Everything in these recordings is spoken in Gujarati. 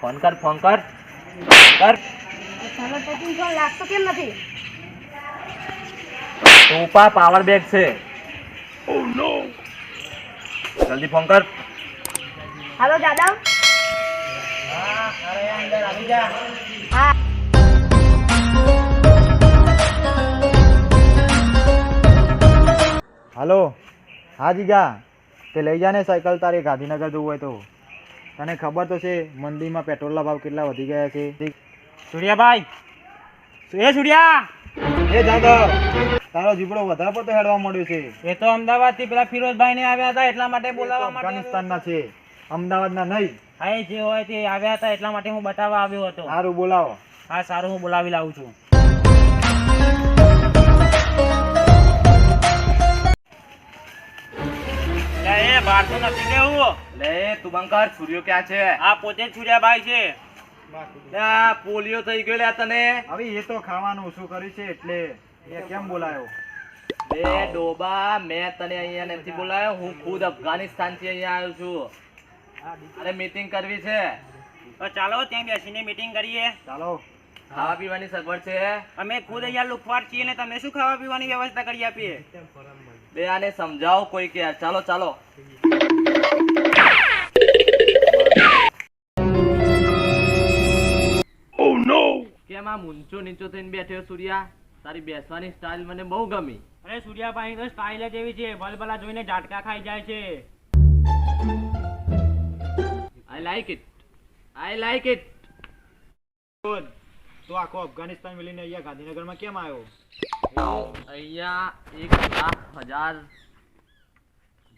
ફોન કર ફોન કર. કર. લાગતો કેમ નથી? તું પાવર બેગ છે. જલ્દી ફોન કર. હાલો દાદા. હા. હાલો. હા જીગા. તે લઈ જા ને સાયકલ તારે ગાંધીનગર જવું હોય તો. તને ખબર તો છે મંદીમાં પેટ્રોલના ભાવ કેટલા વધી ગયા છે? સૂર્યાભાઈ એ સૂર્યા? એ જાદવ તારો જીબડો વધારે પડતો હેડવા મળ્યો છે. એ તો અમદાવાદથી પેલા ફિરોઝભાઈ ને આવ્યા હતા એટલા માટે બોલાવવા માટે અફઘાનિસ્તાનના છે અમદાવાદના નહીં. હા એ જે હોય તે આવ્યા હતા એટલા માટે હું બતાવવા આવ્યો હતો. સારું બોલાવો. હા સારું હું બોલાવી લાવું છું. તો નથી કેવું લે તું બંકર સૂર્યો ક્યાં છે? આ પોતે જ સૂર્યાભાઈ છે. પોલિયો થઈ ગયો લે તને. હવે એ તો ખાવાનું ઓછું કર્યું છે એટલે એ કેમ બોલાયો? બે ડોબા મેં તને અહીંયા નથી બોલાયો હું ખુદ અફઘાનિસ્તાનથી અહીંયા આવ્યો છું. અરે મીટિંગ કરવી છે. તો ચાલો ત્યાં બેસીને મીટિંગ કરીએ. ચાલો. ખાવા પીવાની સગવડ છે? અમે ખુદ અહીંયા લુખવાડ છીએ ને તમે શું ખાવા પીવાની વ્યવસ્થા કરી આપીએ? બે આને સમજાવો કોઈ કે ચાલો ચાલો. આ મૂંચો નીચો થઈને બેઠ્યો સૂર્યા. તારી બેસવાની સ્ટાઇલ મને બહુ ગમી. અરે સૂર્યાભાઈ તો સ્ટાઇલ જ એવી છે. ભલભલા જોઈને ઝાટકા ખાઈ જાય છે. I like it I like it તો આખો અફઘાનિસ્તાન મિલીને અહીંયા ગાંધીનગરમાં કેમ આવ્યો? અહીંયા એક લાખ હજાર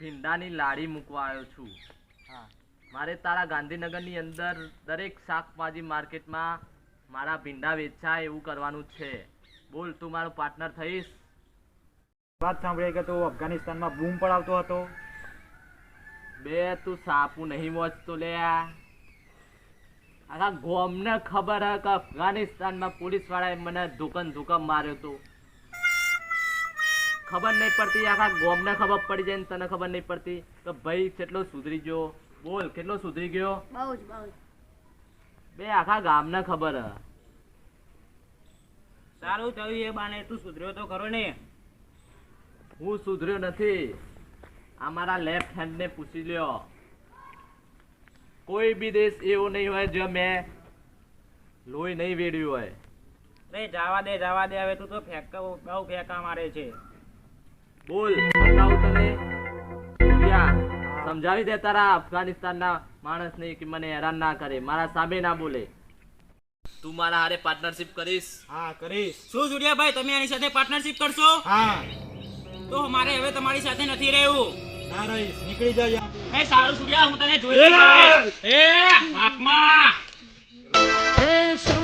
ભીંડાની લાડી મૂકવા આવ્યો છું. હા. મારે તારા ગાંધીનગરની અંદર દરેક શાકભાજી માર્કેટમાં મારા ભીંડા વેચાય એવું કરવાનું છે. બોલ તું મારો પાર્ટનર થઈશ? વાત સાંભળી કે તું અફઘાનિસ્તાનમાં બૂમ પડાવતો હતો? બે તું સાપુ નહીં મોચતો લે. આખા ગોમને ખબર હે કે અફઘાનિસ્તાનમાં પોલીસ વાળાએ મને ધોકન ધોકમ માર્યો તો ખબર નહીં પડતી આખા ગોમને ખબર પડી જાય ને તને ખબર નહીં પડતી કે ભાઈ કેટલો સુધરી ગયો? બોલ કેટલો સુધરી ગયો? બહુ જ બહુ જ. બે આખા ગામને ખબર હ. સારું થયું એ બાને તું સુધર્યો તો ખરો ને. હું સુધર્યો નથી. આ મારા લેફ્ટ હેન્ડને પૂછી લ્યો. કોઈ બી દેશ એવો નહીં હોય જો મેં લોહી નહીં વેડ્યું હોય. રે જવા દે જવા દે હવે તું તો ફેંકા બહુ ફેંકા મારે છે. બોલ. સમજાવી દે તારા અફઘાનિસ્તાનના માણસને કે મને હેરાન ના કરે મારા સામે ના બોલે. તું મારા હારે પાર્ટનરશિપ કરીશ. હા કરીશ. શું સૂર્યાભાઈ તમે આની સાથે પાર્ટનરશિપ કરશો? હા. તો મારે હવે તમારી સાથે નથી રહેવું. ના રહીશ નીકળી જાય એ સારું સુડિયા હું તને જોઈ એ બાપમાં! એ શું